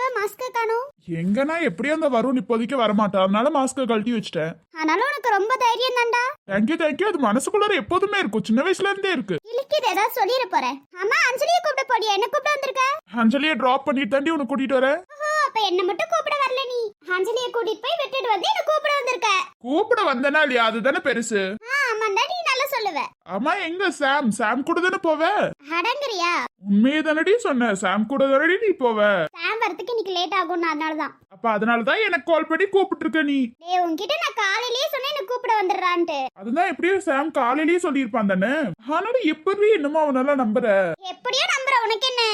வருவ மாஸ்க் காணோம். எங்கன்னா எப்படியும் அந்த வருண் இப்போதைக்கு வரமாட்டா? அதனால மாஸ்க கழட்டி வச்சிட்டேன். ஆனாலும் உனக்கு ரொம்ப தைரியம் தான்டா. தேங்க்யூ தேங்க்யூ அது மனசுக்குள்ளார எப்போதுமே இருக்கும். சின்ன வயசுல இருந்தே இருக்கு. இழுக்கிது ஏதாவது சொல்லிட போறேன். ஆமா அஞ்சலியை கூப்பிட போடியா என்ன கூப்பிட வந்திருக்க? அஞ்சலியை டிராப் பண்ணிட்டு தாண்டி உன்னை கூட்டிட்டு வரேன். ஓஹோ அப்ப என்ன மட்டும் கூப்பிட வரல நீ. அஞ்சலியை கூட்டிட்டு போய் விட்டுட்டு வந்து என்ன கூப்பிட வந்திருக்க? கூப்பிட வந்தனா இல்லையா? அதுதானே பெருசு. ஆமாண்டா நீ நல்லா சொல்லுவ. ஆமா எங்க சாம்? சாம் கூட தானே போவ? அடங்குறியா? உண்மையை தானடி சொன்ன. சாம் கூட தானடி நீ போவ? சாம் வரதுக்கு இன்னைக்கு லேட் ஆகும்னு அதனாலதான். அப்ப அதனாலதான் எனக்கு கால் பண்ணி கூப்பிட்டு இருக்க நீ. டேய் உன்கிட்ட நான் காலையிலேயே சொன்னேன் என்ன கூப்பிட வந்துடுறான்ட்டு. அதுதான் எப்படியும் சாம் காலையிலேயே சொல்லியிருப்பான் தானே. ஆனாலும் எப்படி என்னமோ அவனால நம்புற. எப்படியோ நம்புற உனக்கு என்ன?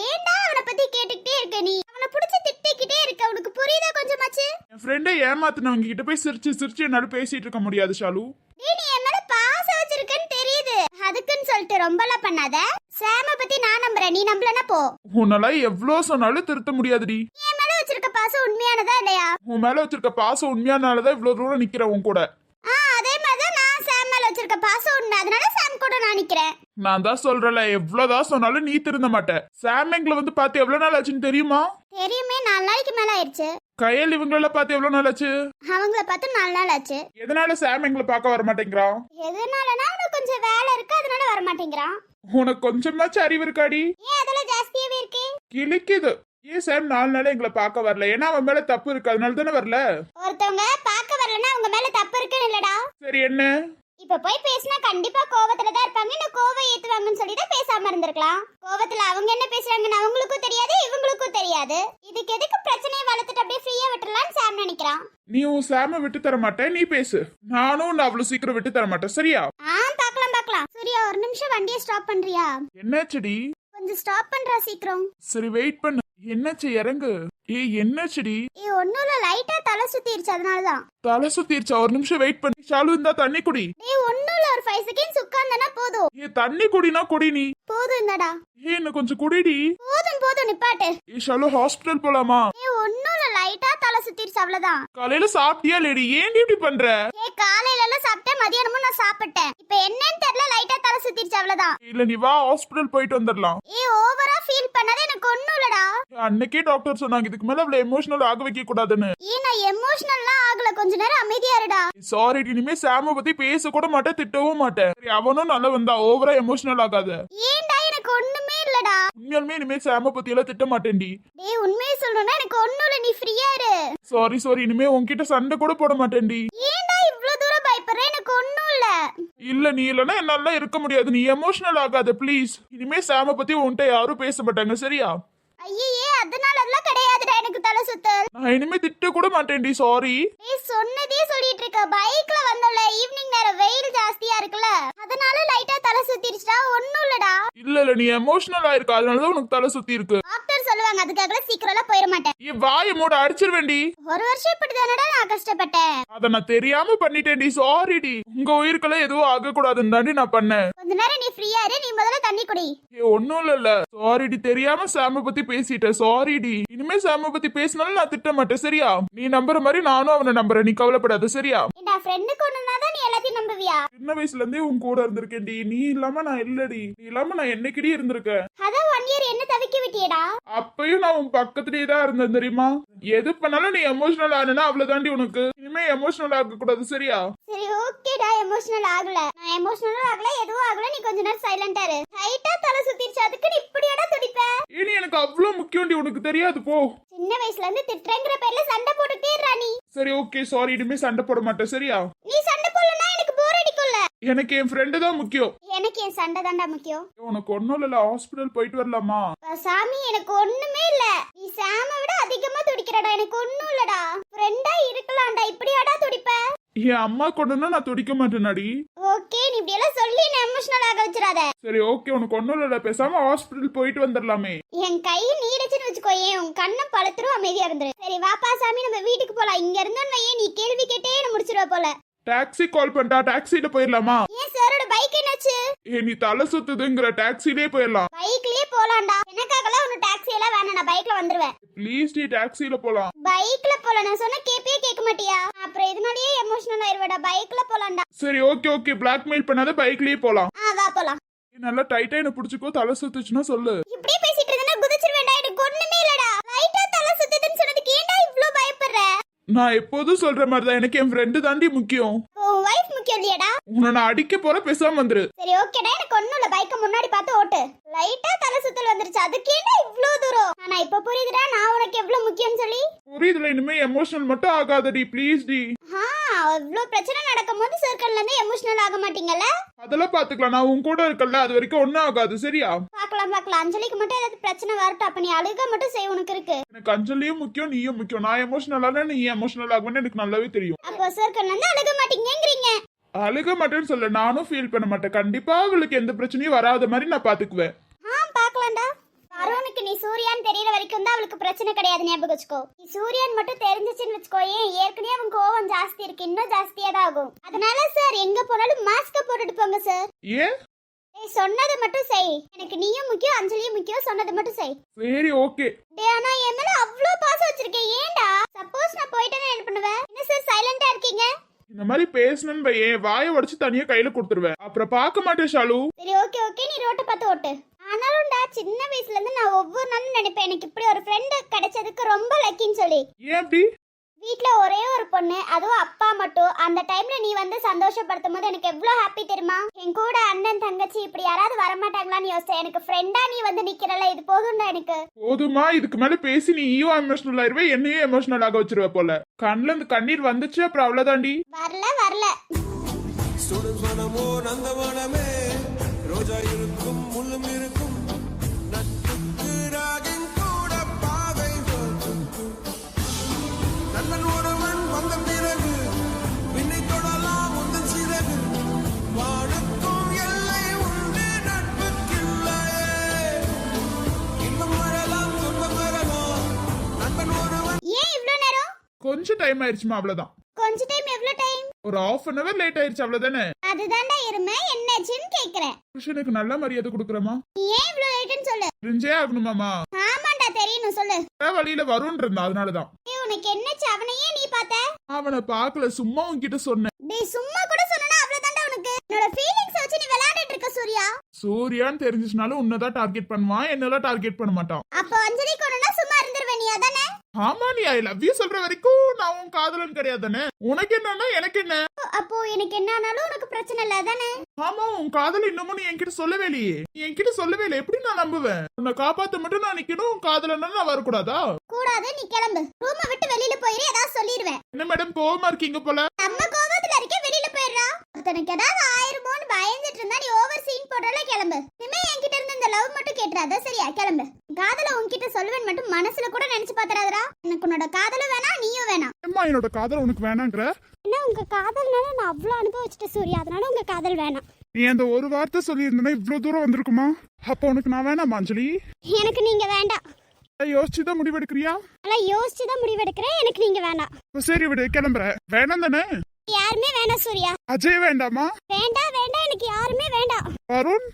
ஏன்டா அவனை பத்தி கேட்டுக்கிட்டே இருக்க நீ? அவனை புடிச்சு திட்டிக்கிட்டே இருக்க உனக்கு புரியுதா கொஞ்சமாச்சு? என் ஃப்ரெண்டை ஏமாத்தினவங்க கிட்ட போய் சிரிச்சு சிரிச்சு என்னால பேசிட்டு இருக்க முடியாது ஷாலு. நீ என் மேல பாசம் வச்சிருக்கன்னு தெரியுது. அதுக்குன்னு சொல்லிட்டு ரொம்பலாம் பண்ணாத. சாம பத்தி நான் நம்புறேன். நீ நம்பலனா போ. உன்னால எவ்வளவு சொன்னாலும் திருத்த முடியாதுடி. என் மேல வச்சிருக்க பாசம் உண்மையானதா இல்லையா? உன் மேல வச்சிருக்க பாசம் உண்மையானாலதான் இவ்வளவு தூரம் நிக்கிறேன் உன் கூட. ஆ அதே மாதிரிதான் நான் சாம் மேல வச்சிருக்க பாசம் உண்மை. அதனால சாம் கூட நான் நிக்கிறேன். நான் தான் சொல்றல எவ்வளவுதான் சொன்னாலும் நீ திருந்த மாட்ட. சாம் எங்களை வந்து பார்த்து எவ்வளவு நாள் ஆச்சுன்னு தெரியுமா? தெரியுமே நாலு நாளைக்கு மேல ஆயிடுச்சு. கையல் இவங்கள பார்த்து எவ்வளவு நாள் ஆச்சு அவங்கள பார்த்து நாலு நாள் ஆச்சு. எதனால சாம் எங்களை பார்க்க வர மாட்டேங்கிறான் எதனாலனா அவனுக்கு கொஞ்சம் வேலை இருக்கு அதனால வர மாட்டேங்கிறான் உனக்கு கொஞ்சமாச்சும் அறிவு இருக்காடி. ஏன் அதெல்லாம் ஜாஸ்தியாவே இருக்கு? கிழிக்குது. ஏன் சாம் நாலு நாள் எங்களை பார்க்க வரல? ஏன்னா அவன் மேல தப்பு இருக்கு அதனால தானே வரல? ஒருத்தவங்க பார்க்க வரலன்னா அவங்க மேல தப்பு இருக்குன்னு இல்லடா. சரி என்ன? இப்ப போய் பேசினா கண்டிப்பா கோவத்துல தான் இருப்பாங்க. இல்ல கோவம் ஏத்துவாங்கன்னு சொல்லி தான் பேசாம இருந்திருக்கலாம். கோவத்துல அவங்க என்ன பேசுறாங்கன்னு அவங்களுக்கும் தெரியாது இவங்களுக்கும் தெரியாது. இதுக்கு எதுக்கு பிரச்சனையை வளர்த்துட்டு அப்படியே ஃப்ரீயா விட்டுறலாம்னு சாம் நினைக்கிறான். நீ உன் சாம விட்டு தர மாட்டேன் நீ பேசு. நானும் உன்னை அவ்வளவு சீக்கிரம் விட்டு தர மாட்டேன் சரியா? ஆ பார்க்கலாம் பார்க்கலாம் சூர்யா ஒரு நிமிஷம் வண்டியை ஸ்டாப் பண்றியா? என்னாச்சுடி? கொஞ்சம் ஸ்டாப் பண்றா சீக்கிரம். சரி வெயிட் பண்ணு. என்னாச்சு இறங்கு. ஏய் என்னாச்சுடி? ஏ ஒன்னும் இல்ல லைட்டா தலை சுத்திருச்சு அதனாலதான். தலை சுத்திருச்சா. ஒரு நிமிஷம் வெயிட் பண்ணி. ஷாலு இருந்தா தண்ணி குடி. டேய் ஒன்னும் இல்ல. ஒரு ஃபைவ் செகண்ட்ஸ் உட்கார்ந்தனா போதும். ஏ தண்ணி குடினா குடி நீ. போதும் இந்தடா. ஏ இன்னும் கொஞ்சம் குடிடி. போதும் போதும் நிப்பாட்டு. ஏ ஷாலு ஹாஸ்பிடல் போலாமா? ஏ ஒன்னும் இல்ல. லைட்டா தலை சுத்திருச்சு அவ்வளவுதான். காலையில சாப்பிட்டியா லேடி ஏன் இப்படி பண்ற? ஏ காலையில எல்லாம் சாப்பிட்டேன் மதியானமும் நான் சாப்பிட்டேன். இப்ப என்னன்னு தெரியல லைட்டா தலை சுத்திருச்சு அவ்வளவுதான். இல்ல நீ வா ஹாஸ்பிடல் போயிட்டு வந்துடலாம் ஏ ஓவரா ஃபீல் பண்ணாத எனக்கு ஒண்ணும் இல்லடா. அன்னைக்கே டாக்டர் சொன்னாங்க இதுக்கு மேல அவ்வளவு எமோஷனல் ஆக வைக்க கூடாதுன்னு ஏ நான் எமோஷனல்லாம் ஆகல. கொஞ்ச நேரம் அமைதியா இருடா. சாரி இனிமே சாம பத்தி பேச கூட மாட்டேன் திட்டவும் மாட்டேன். சரி அவனும் நல்லா வந்தா ஓவரா எமோஷனல் ஆகாத. ஏன்டா எனக்கு ஒண்ணுமே இல்லடா. உண்மையாலுமே இனிமே சாம பத்தி எல்லாம் திட்ட மாட்டேன்டி டேய் உண்மையை சொல்லணும்னா எனக்கு ஒண்ணும் இல்ல நீ ஃப்ரீயா இரு. சாரி சாரி இனிமே உன்கிட்ட சண்டை கூட போட மாட்டேன்டி ஏன்டா இவ்ளோ தூரம் பயப்படுற? எனக்கு ஒண்ணும் இல்ல. இல்ல நீ இல்லனா என்னால இருக்க முடியாது. நீ எமோஷனல் ஆகாத ப்ளீஸ் இனிமே சாம பத்தி உன்கிட்ட யாரும் பேச மாட்டாங்க சரியா? ஐயே அதனால கிடையாதுடா எனக்கு தலை சுத்தல். நான் இனிமே திட்ட கூட மாட்டேன்டி சாரி டேய் சொன்னதே சொல்லிட்டு இருக்க பைக்ல வந்தோம்ல ஈவினிங் நேரம் வெயில் ஜாஸ்தியா இருக்குல்ல. அதனால லைட்டா தலை சுத்திருச்சுடா. ஒண்ணும் இல்லடா. இல்ல இல்ல நீ எமோஷனல் ஆயிருக்க. அதனாலதான் உனக்கு தலை சுத்தி இருக்கு டாக்டர் சொல்லுவாங்க அதுக்காக சீக்கிரம்லாம் போயிட மாட்டேன். ஏ வாய மூட அடிச்சிருவேண்டி ஒரு வருஷம் இப்படிதானடா நான் கஷ்டப்பட்டேன். அத நான் தெரியாம பண்ணிட்டேன்டி சாரிடி உங்க உயிருக்கெல்லாம் எதுவும் ஆக கூடாதுன்னு தாண்டி நான் பண்ணேன். கொஞ்ச நேரம் நீ ஃப்ரீயா இரு நீ முதல்ல தண்ணி குடி. ஏ ஒண்ணும் இல்ல சாரிடி தெரியாம சாம பத்தி பேசிட்டேன் சாரிடி இனிமே சாம பத்தி பேசினாலும் நான் திட்ட மாட்டேன் சரியா? நீ நம்புற மாதிரி நானும் அவனை நம்புறேன். நீ கவலைப்படாத சரியா? ஏண்டா ஃப்ரெண்டுக்கு ஒண்ணுனா தான் நீ எல்லாத்தையும் நம்புவியா? சின்ன வயசுல இருந்தே உன் கூட இருந்திருக்கேன்டி நீ இல்லாம நான் இல்லடி. நீ இல்லாம நான் என்னைக்கிடி இருந்திருக்கேன் அதான் ஒன் இயர் என்ன தவிக்க விட்டியடா? அப்பயும் நான் உன் பக்கத்துலயே தான் இருந்தேன் தெரியுமா? எது பண்ணாலும் நீ எமோஷனல் ஆனா அவ்வளவுதாண்டி உனக்கு. இனிமே எமோஷனல் ஆக கூடாது சரியா? சரி ஓகேடா எமோஷனல் ஆகல. நான் எமோஷனல் ஆகல எதுவும் ஆகல. நீ கொஞ்ச நேரம் சைலண்டா இரு. லைட்டா தலை சுத்திருச்சு அதுக்கு நீ இப்படியாடா துடிப்ப அவ்வளவு முக்கியம்டி உனக்கு தெரியாது போ. சின்ன வயசுல இருந்து திட்டுறேங்கிற பேர்ல சண்டை போட்டுட்டே இருடா நீ. சரி ஓகே சாரி இனிமே சண்டை போட மாட்டேன் சரியா? நீ சண்டை போடலன்னா எனக்கு போர் அடிக்கும்ல. எனக்கு என் ஃப்ரெண்டு தான் முக்கியம். எனக்கு என் சண்டை தான்டா முக்கியம். உனக்கு ஒன்னும் இல்ல ஹாஸ்பிடல் போயிட்டு வரலாமா? சாமி எனக்கு ஒண்ணுமே இல்ல. நீ சாம விட அதிகமா துடிக்கிறடா எனக்கு ஒண்ணும் இல்லடா. ஃப்ரெண்டா இருக்கலாம்டா இப்படியாடா துடிப்ப? என் அம்மா கொண்டுனா நான் துடிக்க மாட்டேனாடி. ஓகே நீ இப்படி எல்லாம் சொல்லி என்ன எமோஷனல் ஆக விடாத சரி ஓகே உனக்கு ஒன்றும் இல்லை பேசாம ஹாஸ்பிட்டல் போயிட்டு வந்துடலாமே என் கை நீடிச்சுன்னு வச்சுக்கோ ஏன் உன் கண்ணை பழுத்துரும் அமைதியா இருந்துரு. சரி வாப்பா சாமி நம்ம வீட்டுக்கு போலாம். இங்க இருந்தோன்னு வையே நீ கேள்வி கேட்டே என்ன முடிச்சிருவ போல. டாக்ஸி கால் பண்ணிட்டா டாக்ஸில போயிடலாமா ஏன் சாரோட பைக் என்னாச்சு? ஏ நீ தலை சுத்துதுங்கிற. டாக்ஸிலே போயிடலாம் பைக்லயே போலாம்டா. எனக்காகலாம் ஒன்னு டாக்ஸி எல்லாம் வேணாம். நான் பைக்ல வந்துருவேன். ப்ளீஸ் டி டாக்ஸில போலாம். பைக்ல போல. நான் சொன்ன கேப்பே கேட்க மாட்டியா? அப்புறம் இதனாலயே ஆயிருவேடா பைக்ல போலாம்டா. சரி ஓகே ஓகே பிளாக்மெயில் பண்ணாத பைக்லயே போலாம். ஆ வா போலாம். நீ நல்லா டைட்டா என்ன பிடிச்சிக்கோ தலை சுத்துச்சுன்னா சொல்லு. இப்படியே பேசிட்டு இருந்தா குதிச்சிருவேன்டா எனக்கு ஒண்ணுமே இல்லடா. லைட்டா தலை சுத்துதுன்னு சொன்னதுக்கு ஏன்டா இவ்ளோ பயப்படுற? நான் எப்போதும் சொல்ற மாதிரி தான் எனக்கு என் ஃப்ரெண்டு தாண்டி முக்கியம். உன் வைஃப் முக்கியம் இல்லையாடா? உன்னை நான் அடிக்க போற பேசாம வந்துரு. சரி ஓகேடா எனக்கு ஒண்ணும் இல்ல. பைக்க முன்னாடி பார்த்து ஓட்டு. லைட்டா தலை சுத்தல் வந்துருச்சு. அதுக்கு ஏன்டா இவ்ளோ தூரம்? ஆனா இப்ப புரியுதுடா நான் உனக்கு எவ்வளவு முக்கியம் சொல்லி. புரியுதுல இனிமே எமோஷனல் மட்டும் ஆகாதடி ப்ளீஸ் டி. ஆ இவ்ளோ பிரச்சனை நடக்கும் போது சர்க்கிள்ல இருந்து எமோஷனல் ஆக மாட்டீங்கல்ல? அதெல்லாம் பாத்துக்கலாம். நான் உன் கூட இருக்கல அது வரைக்கும் ஒன்னும் ஆகாது சரியா? பார்க்கலாம் பார்க்கலாம் அஞ்சலிக்கு மட்டும் ஏதாவது பிரச்சனை வரட்டும். அப்ப நீ அழுக மட்டும் செய் உனக்கு இருக்கு. எனக்கு அஞ்சலியும் முக்கியம் நீயும் முக்கியம். நான் எமோஷனலான நீ எமோஷனல் ஆகுவேன்னு எனக்கு நல்லாவே தெரியும். அப்போ சர்க்கிள்ல இருந்து அழுக மாட்டீங்கங்கிறீங்க. அழுக மாட்டேன்னு சொல்ல நானும் ஃபீல் பண்ண மாட்டேன். கண்டிப்பா அவளுக்கு எந்த பிரச்சனையும் வராத மாதிரி நான் பாத்துக்குவேன். ஆ பார்க்கலாம்டா வருணுக்கு நீ சூர்யான்னு தெரியற வரைக்கும் தான் அவளுக்கு பிரச்சனை கிடையாது ஞாபகம் வச்சுக்கோ. நீ சூர்யான் மட்டும் தெரிஞ்சிச்சுன்னு வச்சுக்கோ ஏன் ஏற்கனவே அவன் கோவம் ஜாஸ்தி இருக்கு. இன்னும் ஜாஸ்தியா தான் ஆகும் அதனால சார் எங்க போனாலும் மாஸ்க போட்டுட்டு போங்க சார் ஏன்? ஏய் சொன்னதை மட்டும் செய். எனக்கு நீயும் முக்கியம் அஞ்சலியும் முக்கியம் சொன்னதை மட்டும் செய். சரி ஓகே டேய் ஆனா என் மேல அவ்ளோ பாசம் வச்சிருக்கேன் ஏன்டா? சப்போஸ் நான் போயிட்டேன்னா என்ன பண்ணுவேன் என்ன சார் சைலண்டா இருக்கீங்க? இந்த மாதிரி பேசணுன்னு என் வாயை உடைச்சு தனியா கையில கொடுத்துருவேன் அப்புறம் பார்க்க மாட்டேன் ஷாலு. சரி ஓகே ஓகே நீ ரோட்டை பார்த்து ஓட்டு. ஆனாலும்டா சின்ன வயசுல இருந்து நான் ஒவ்வொரு நாளும் நினைப்பேன் எனக்கு இப்படி ஒரு ஃப்ரெண்டு கிடைச்சதுக்கு ரொம்ப லக்கின்னு சொல்லி. ஏன் அப்படி? வீட்ல ஒரே ஒரு பொண்ணு அதுவும் அப்பா மட்டும். அந்த டைம்ல நீ வந்து சந்தோஷப்படுத்தும் போது எனக்கு எவ்வளவு ஹாப்பி தெரியுமா? என் கூட அண்ணன் தங்கச்சி இப்படி யாராவது வரமாட்டாங்களான்னு யோசிச்சேன். எனக்கு ஃப்ரெண்டா நீ வந்து நிக்கிறல இது போதும்டா எனக்கு. போதுமா இதுக்கு மேல பேசி நீ ஈவோ எமோஷனல் ஆயிருவே என்னையும் எமோஷனல் ஆக வச்சிருவ போல. கண்ணுல இருந்து கண்ணீர் வந்துச்சு அப்புறம் அவ்வளவுதாண்டி வரல வரல. சுடும் மனமோ நந்தவனமே ரோஜா இருக்கும் நல்லன் ஒருவன் வந்த பிறகு விண்ணை தொடலாம் உந்தன் சிறகு. வானுக்கும் எல்லை உண்டு நட்புக்கில்லையே இன்பம் வரலாம் துன்பம் வரலாம் நண்பன் ஒருவன் ஏன் இவ்ளோ நேரம்? கொஞ்சம் டைம் ஆயிடுச்சுமா அவ்வளவுதான். கொஞ்ச டைம் எவ்வளவு டைம் ஒரு ஆஃப் அன் அவர் லேட் ஆயிடுச்சு அவ்வளவுதானே? அதுதான்டா இருமை என்னாச்சுன்னு கேக்குறேன். புருஷனுக்கு நல்ல மரியாதை கொடுக்குறமா நீ ஏன் இவ்ளோ லேட்டுன்னு சொல்லு? தெரிஞ்சே ஆகணுமாமா ஆமாண்டா தெரியணும் சொல்லு. வேற வழியில வரும்னு இருந்தா அதனாலதான். அவனை பார்க்கல சும்மா உன்கிட்ட சொன்னேன். டேய் சும்மா கூட சொன்னா அவ்வளவுதான்டா உனக்கு. என்னோட ஃபீலிங்ஸ் வச்சு நீ விளையாடிட்டு இருக்க சூர்யா. சூர்யான்னு தெரிஞ்சிச்சுனாலும் உன்னதான் டார்கெட் பண்ணுவான் என்னெல்லாம் டார்கெட் பண்ண மாட்டான். அப்போ அஞ்சலி கொண்டுனா சும்மா இருந்துருவே நீ அதானே ஆமா நீ ஐ லவ் யூ சொல்ற வரைக்கும் நான் உன் காதலன் கிடையாதானே உனக்கு என்னன்னா எனக்கு என்ன? அப்போ எனக்கு என்ன ஆனாலும் உனக்கு பிரச்சனை இல்ல அதானே ஆமா உன் காதல் இன்னமும் நீ என்கிட்ட சொல்லவே இல்லையே. நீ என்கிட்ட சொல்லவே இல்லை எப்படி நான் நம்புவேன்? உன்னை காப்பாத்த மட்டும் நான் நிக்கணும் உன் காதலன்னா நான் வரக்கூடாதா? கூடாது நீ கிளம்பு. ரூமை விட்டு வெளியில போயிரு ஏதாவது சொல்லிடுவேன் என்ன மேடம் கோவமா இருக்கீங்க போல? நம்ம போயிடுறா ஒருத்தனுக்கு ஏதாவது ஆயிருமோன்னு பயந்துட்டு இருந்தா நீ ஓவர் சீன் போடுறல கிளம்பு. இனிமே என்கிட்ட இருந்து இந்த லவ் மட்டும் கேட்டுறாத சரியா? கிளம்பு. காதல உன்கிட்ட சொல்லுவேன் மட்டும் மனசுல கூட நினைச்சு பாத்துறாதடா எனக்கு உன்னோட காதலும் வேணாம் நீயும் வேணாம். அம்மா என்னோட காதல் உனக்கு வேணாங்கிற என்ன உங்க காதல்னால நான் அவ்வளவு அனுபவிச்சிட்ட சூர்யா. அதனால உங்க காதல் வேணாம். நீ அந்த ஒரு வார்த்தை சொல்லியிருந்தனா இவ்வளவு தூரம் வந்திருக்குமா? அப்ப உனக்கு நான் வேணாமா அஞ்சலி? எனக்கு நீங்க வேண்டாம். யோசிச்சுதான் முடிவெடுக்கிறியா? நல்லா யோசிச்சு தான் முடிவெடுக்கிறேன். எனக்கு நீங்க அப்ப சரி விடு கிளம்புறேன். வேணாம் தானே? யாருமே வேண்டாம் சூர்யா. அஜய் வேண்டாமா? வேண்டாம் வேண்டாம் எனக்கு யாருமே வேண்டாம். வருண்?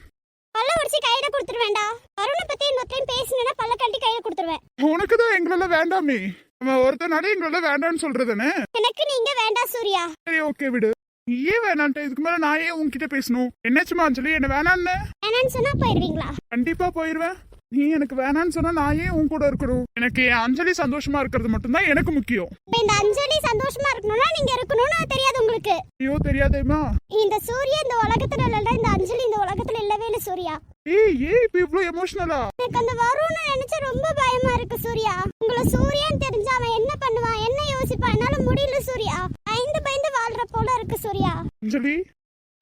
பல்ல உடிச்சு கையில கொடுத்துருவேண்டா வருணை பத்தி இன்னொரு டைம் பேசினா பல்ல கட்டி கையில கொடுத்துருவேன். உனக்கு தான் எங்களால வேண்டாமே. அவன் ஒருத்தனால எங்களால வேண்டாம்னு சொல்றதுனே எனக்கு நீங்க வேண்டாம் சூர்யா. சரி ஓகே விடு. நீ ஏன் வேணான்ட்ட இதுக்கு மேல நான் ஏன் உன்கிட்ட பேசணும்? என்னாச்சுமா அஞ்சலி? என்ன வேணான்னு வேணான்னு சொன்னா போயிடுவீங்களா கண்டிப்பா போயிருவேன். நீ எனக்கு வேணான்னு சொன்னா நான் ஏன் உன் கூட இருக்கணும்? எனக்கு என் அஞ்சலி சந்தோஷமா இருக்கிறது மட்டும்தான் எனக்கு முக்கியம். இந்த அஞ்சலி சந்தோஷமா இருக்கணும்னா நீங்க இருக்கணும்னு தெரியாது உங்களுக்கு. ஐயோ தெரியாதேமா இந்த சூர்யா இந்த உலகத்துல இல்ல இந்த அஞ்சலி இந்த உலகத்துல இல்லவே இல்ல சூர்யா. ஏய் ஏன் இப்ப இவ்ளோ எமோஷனலா எனக்கு அந்த வரும்னு நினைச்சா ரொம்ப பயமா இருக்கு சூர்யா. உங்களை சூர்யான்னு தெரிஞ்சா அவன் என்ன பண்ணுவான் என்ன யோசிப்பான்? என்னால முடியல சூர்யா. பயந்து பயந்து வாழ்ற போல இருக்கு சூர்யா. அஞ்சலி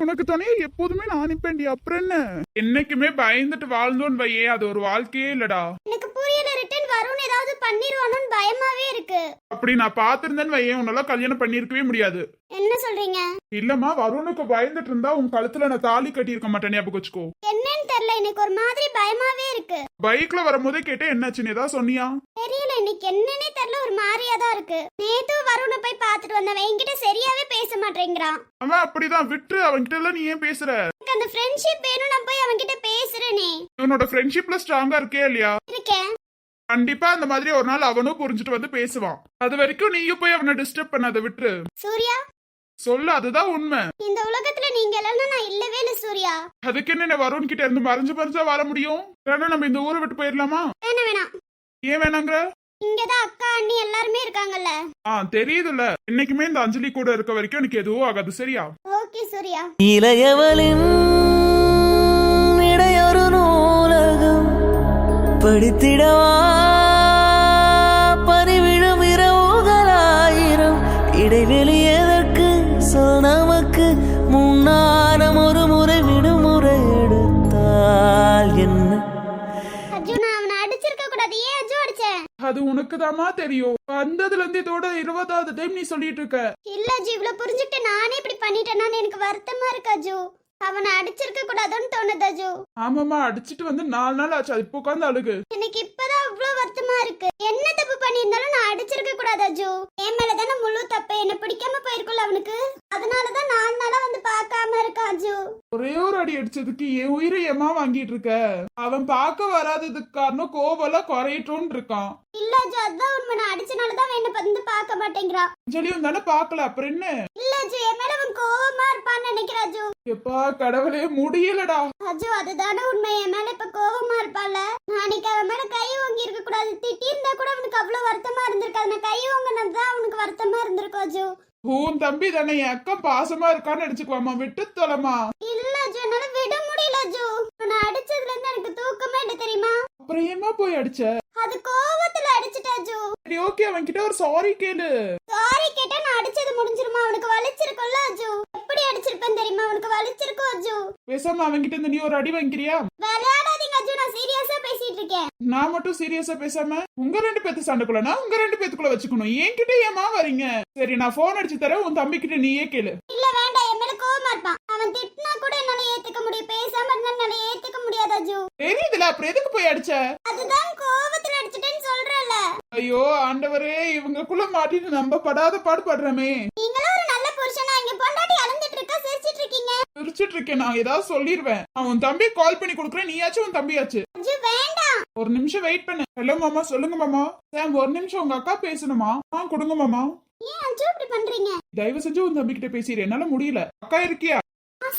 உனக்கு தானே எப்போதுமே நான் அனுப்பேன்டி அப்புறம் என்ன? என்னைக்குமே பயந்துட்டு வாழ்ந்தோன்னு வையே அது ஒரு வாழ்க்கையே இல்லடா. பண்ணிடுவானோன்னு பயமாவே இருக்கு. அப்படி நான் பாத்திருந்தேன்னு வையன் உன்னால கல்யாணம் பண்ணிருக்கவே முடியாது. என்ன சொல்றீங்க? இல்லம்மா வருணுக்கு பயந்துட்டு இருந்தா உன் கழுத்துல நான் தாலி கட்டி இருக்க மாட்டேன் ஞாபகம் வச்சுக்கோ. என்னன்னு தெரியல எனக்கு ஒரு மாதிரி பயமாவே இருக்கு. பைக்ல வரும்போதே கேட்டேன் என்னாச்சுன்னு ஏதாவது சொன்னியா? தெரியல இன்னைக்கு என்னன்னே தெரியல ஒரு மாதிரியா தான் இருக்கு. நேத்து வருண போய் பார்த்துட்டு வந்தவன் என்கிட்ட சரியாவே பேச மாட்டேங்கிறான். அவன் அப்படிதான் விட்டு அவன்கிட்ட எல்லாம் நீ ஏன் பேசுற? எனக்கு அந்த ஃப்ரெண்ட்ஷிப் வேணும் நான் போய் அவன்கிட்ட பேசுறேனே. உன்னோட ஃப்ரெண்ட்ஷிப்ல ஸ்ட்ராங்கா இருக்கே இல்லையா? இருக்கேன். கண்டிப்பா அந்த மாதிரி ஒரு நாள் அவனும் புரிஞ்சுட்டு வந்து பேசுவான். அது வரைக்கும் நீயும் போய் அவனை டிஸ்டர்ப் பண்ணாத விட்டுரு. சூர்யா? சொல்லு அதுதான் உண்மை. இந்த உலகத்துல நீங்க இல்லைன்னா நான் இல்லவே இல்லை சூர்யா. அதுக்கு என்ன வருண் கிட்ட இருந்து மறைஞ்சு மறைஞ்சா வாழ முடியும்? வேணா நம்ம இந்த ஊரை விட்டு போயிடலாமா? வேணாம் வேணாம். ஏன் வேணாங்கிற? இங்கதான் அக்கா அண்ணி எல்லாருமே இருக்காங்கல்ல. ஆ தெரியுதுல்ல. இன்னைக்குமே இந்த அஞ்சலி கூட இருக்க வரைக்கும் எனக்கு எதுவும் ஆகாது சரியா? ஓகே சூர்யா. இளையவளின் படித்திடவா பனிவிழும் இரவுகளாயிரம். இடைவெளி எதற்கு? சொல் நமக்கு முன்னாரம் ஒரு முறை விடுமுறை எடுத்தால் என்ன? அஜு நான் அவனை அடிச்சிருக்க கூடாது. ஏன் அஜு அடிச்சேன் அது உனக்கு தெரியும். வந்ததுல இருந்து இதோட இருபதாவது டைம் நீ சொல்லிட்டு இருக்க. இல்ல அஜு இவ்வளவு புரிஞ்சுக்கிட்டு நானே இப்படி பண்ணிட்டேனான்னு எனக்கு வருத்தமா இருக்கு அஜு. அவனை அடிச்சிருக்க கூடாதுன்னு தோணுது அஜு. ஆமாமா அடிச்சிட்டு வந்து நாலு நாள் ஆச்சு. அது இப்போ உட்காந்து அழுகு. எனக்கு இப்பதான் அவ்வளவு வருத்தமா இருக்கு. என்ன தப்பு பண்ணியிருந்தாலும் நான் அடிச்சிருக்க கூடாது அஜு. என் மேலதானே முழு தப்பு. என்ன பிடிக்காம போயிருக்குல்ல அவனுக்கு. அதனாலதான் நாலு நாளா வந்து பார்க்காம இருக்கா அஜு. ஒரே ஒரு அடி அடிச்சதுக்கு என் உயிரை ஏமா வாங்கிட்டு இருக்க? அவன் பார்க்க வராததுக்கு காரணம் கோவலாம் குறையட்டும்னு இருக்கான். இல்ல அஜு. அதான் உண்மை. நான் அடிச்சனாலதான் என்ன வந்து பார்க்க மாட்டேங்கிறான். அஞ்சலியும் தானே பார்க்கல. அப்புறம் என்ன? இல்ல அஜு. என் மேல அவன் கோவமா இருப்பான்னு நினைக்கிறேன் அஜு எப்பா கடவுளே முடியலடா. அஜு அதுதானே உண்மை. என் மேல இப்ப கோவமா இருப்பால நாளைக்கு அவன் மேல கை வாங்கி இருக்க கூடாது. திட்டி இருந்தா கூட அவனுக்கு அவ்வளவு வருத்தமா இருந்திருக்காது. நான் கை வாங்கினதுதான் அவனுக்கு வருத்தமா இருந்திருக்கும் அஜு. உன் தம்பி தானே என் அக்கா பாசமா இருக்கான்னு அடிச்சுக்குவாமா விட்டு தொலைமா. இல்ல அஜு என்னால விட முடியல அஜு. நான் அடிச்சதுல இருந்து எனக்கு தூக்கமே இல்லை தெரியுமா? அப்புறம் ஏமா போய் அடிச்ச? அது கோவத்துல அடிச்சிட்ட அஜு. சரி ஓகே அவன் கிட்ட ஒரு சாரி கேளு. சாரி கேட்டா நான் அடிச்சது முடிஞ்சிருமா அவனுக்கு வலிச்சிருக்கும்ல அஜு எப்படி அடிச்சிருப்பேன் தெரியுமா அவனுக்கு வலிச்சிருக்கும் அஜு பேசாம அவன் கிட்ட இருந்து நீ ஒரு அடி வாங்கிக்கிறியா? நான் சீரியஸா பேசிட்டு இருக்கேன் நான் மட்டும் சீரியஸா பேசாம உங்க ரெண்டு பேத்து சண்டைக்குள்ள நான் உங்க ரெண்டு பேத்துக்குள்ள வச்சுக்கணும். என்கிட்ட ஏமா வரீங்க சரி நான் போன் அடிச்சு தரேன் உன் தம்பி கிட்ட நீயே கேளு. இல்ல வேண்டாம் என் மேல கோவமா இருப்பான். அவன் திட்டினா கூட என்னால ஏத்துக்க முடியும். பேசாம இருந்தா என்னால ஏத்துக்க முடியாது அஜு தெரியுதுல அப்புறம் எதுக்கு போய் அடிச்ச? அதுதான் கோவத்துல அடிச்சிட்டேன்னு சொல்றேன்ல. ஐயோ ஆண்டவரே இவங்கக்குள்ள மாட்டிட்டு நம்ம படாத பாடு படுறமே நீங்களும் ஒரு நல்ல புருஷனா இங்க பொண்டாட்டி அலந்துட்டு இருக்கா சிரிச்சிட்டு இருக்கீங்க சிரிச்சிட்டு இருக்கேன் நான் ஏதாவது சொல்லிருவேன். அவன் தம்பி கால் பண்ணி கொடுக்குறேன். நீயாச்சும் உன் தம்பியாச்சு. ஒரு நிமிஷம் வெயிட் பண்ணு. ஹலோ மாமா. சொல்லுங்க மாமா. சாம் ஒரு நிமிஷம் உங்க அக்கா பேசணுமா? ஆ கொடுங்க மாமா. தயவு செஞ்சு உன் தம்பி கிட்ட பேசிடு. என்னால முடியல. அக்கா இருக்கியா?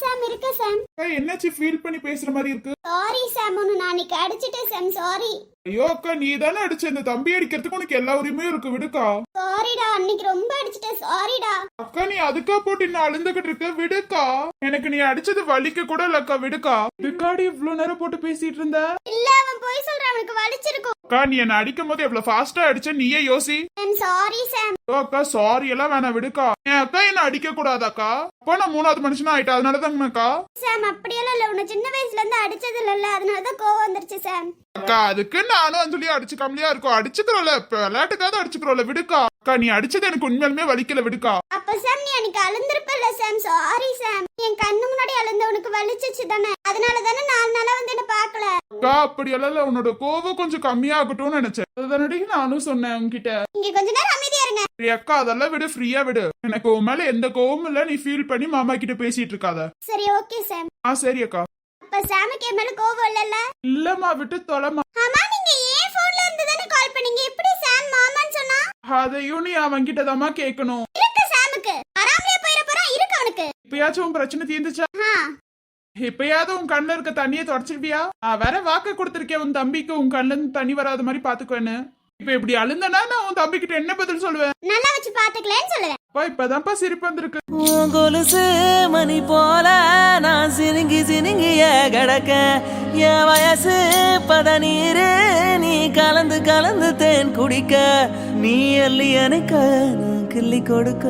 சாம் இருக்க சாம் என்னாச்சு? ஃபீல் பண்ணி பேசுற மாதிரி இருக்கு. சாரி சாம் நான் அன்னைக்கு அடிச்சிட்டேன் சாம் சாரி ஐயோ அக்கா நீ தானே அடிச்ச இந்த தம்பி அடிக்கிறதுக்கு உனக்கு எல்லா உரிமையும் இருக்கு. விடுக்கா. சாரிடா அன்னைக்கு ரொம்ப அடிச்சிட்டேன். சாரிடா அக்கா நீ அதுக்கா போட்டு நான் அழுந்துகிட்டு இருக்க? விடுக்கா. எனக்கு நீ அடிச்சது வலிக்க கூட இல்லக்கா விடுக்கா. இதுக்காடி இவ்வளவு நேரம் போட்டு பேசிட்டு இருந்த? இல்ல அவன் போய் சொல்றான். அவனுக்கு வலிச்சிருக்கும். அக்கா நீ என்ன அடிக்கும் போது எவ்வளவு ஃபாஸ்டா அடிச்ச? நீயே யோசி. சாரி சாம் ஐயோ, அக்கா சாரி எல்லாம் வேணாம் விடுக்கா. என் அக்கா என்ன அடிக்க கூடாதாக்கா அப்போ நான் மூணாவது மனுஷனா ஆயிட்டா அதனால தாங்கக்கா சாம் அப்படியெல்லாம் இல்ல. உன்னை சின்ன வயசுல இருந்து அடிச்சது இல்ல அதனாலதான் கோவம் வந்துருச்சு சாம் அக்கா அதுக்கு நானும் அஞ்சலி அடிச்சுக்காமலையா இருக்கும். அடிச்சுக்கிறோம்ல இப்ப விளையாட்டுக்காவது அடிச்சுக்கிறோம்ல விடுக்கா. அக்கா நீ அடிச்சது எனக்கு உண்மையாலுமே வலிக்கல விடுக்கா. அப்ப சாம் நீ அன்னைக்கு அழுந்திருப்பல்ல சாம் சாரி சாம் என் கண்ணு முன்னாடி அழுந்த உனக்கு வலிச்சிச்சு தானே? அதனால தானே நாலு நாளா வந்து என்ன பாக்கல அக்கா அப்படி எல்லாம் உன்னோட கோவம் கொஞ்சம் கம்மியாகட்டும்னு நினைச்சேன். அதுதானடி நானும் சொன்னேன் உன்கிட்ட. இங்க கொஞ்ச நேரம் அமைதியா இருங்க. சரி அக்கா அதெல்லாம் விடு ஃப்ரீயா விடு. எனக்கு உன் மேல எந்த கோவமும் இல்ல. நீ ஃபீல் பண்ணி மாமா கிட்ட பேசிட்டு இருக்காத. சரி ஓகே சாம் ஆ சரி அக்கா. அப்ப சாமுக்கு என் மேல கோவம் இல்லல்ல? இல்லம்மா விட்டு தொலைமா ஆமா நீங்க ஏன் போன்ல இருந்து தானே கால் பண்ணீங்க? எப்படி சாம் மாமான்னு சொன்னா? அதையும் நீ அவன்கிட்ட தாம்மா கேட்கணும் இருக்கு சாமுக்கு வராமலே போயிட போறான் இருக்கு. இப்பயாச்சும் உன் பிரச்சனை தீர்ந்துச்சா? இப்பயாவது உன் கண்ணுல இருக்க தண்ணியை தொடச்சிருவியா? நான் வேற வாக்கு கொடுத்திருக்கேன் உன் தம்பிக்கு. உன் கண்ணுல இருந்து தண்ணி வராத மாதிரி பாத்துக்குவேன்னு இப்ப இப்படி அழுந்தனா நான் உன் தம்பி கிட்ட என்ன பதில் சொல்லுவேன்? நல்லா வச்சு பாத்துக்கலன்னு சொல்லுவேன். அப்பா இப்பதான்ப்பா சிரிப்பு வந்திருக்கு. உன் கொலுசு மணி போல நான் சினுங்கி சினுங்கிய கிடக்க என் வயசு பதநீரு நீ கலந்து கலந்து தேன் குடிக்க. நீ அள்ளி எனக்கு கிள்ளி கொடுக்க.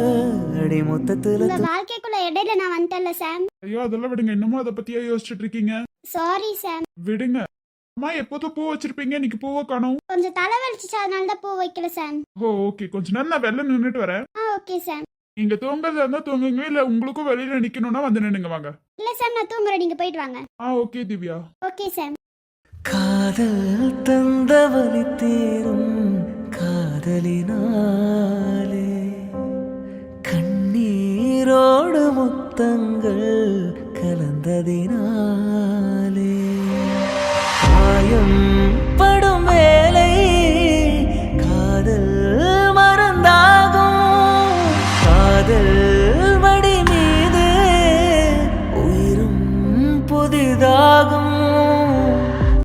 அடி மொத்தத்துல உங்க வாழ்க்கைக்குள்ள இடையில நான் வந்துட்டேன்ல சாம். ஐயோ அதெல்லாம் விடுங்க. இன்னமும் அதை பத்தியே யோசிச்சுட்டு இருக்கீங்க சாரி சாம். விடுங்க. அம்மா எப்போதும் பூ வச்சிருப்பீங்க. இன்னைக்கு பூவை காணோம். கொஞ்சம் தலை வலிச்சிச்சு அதனால தான் பூ வைக்கல சார் ஓ ஓகே கொஞ்ச நேரம் நான் வெளில நின்றுட்டு வரேன். ஆ ஓகே சார் நீங்க தூங்குறதா இருந்தா தூங்குங்க. இல்ல உங்களுக்கும் வெளியில நிக்கணும்னா வந்து நின்னுங்க வாங்க. இல்ல சார் நான் தூங்குறேன். நீங்க போயிட்டு வாங்க. ஆ ஓகே திவ்யா. ஓகே சார் காதல் தந்தவனி தேரும் காதலினாலே. கண்ணீரோடு முத்தங்கள் கலந்ததினாலே. ஆயம்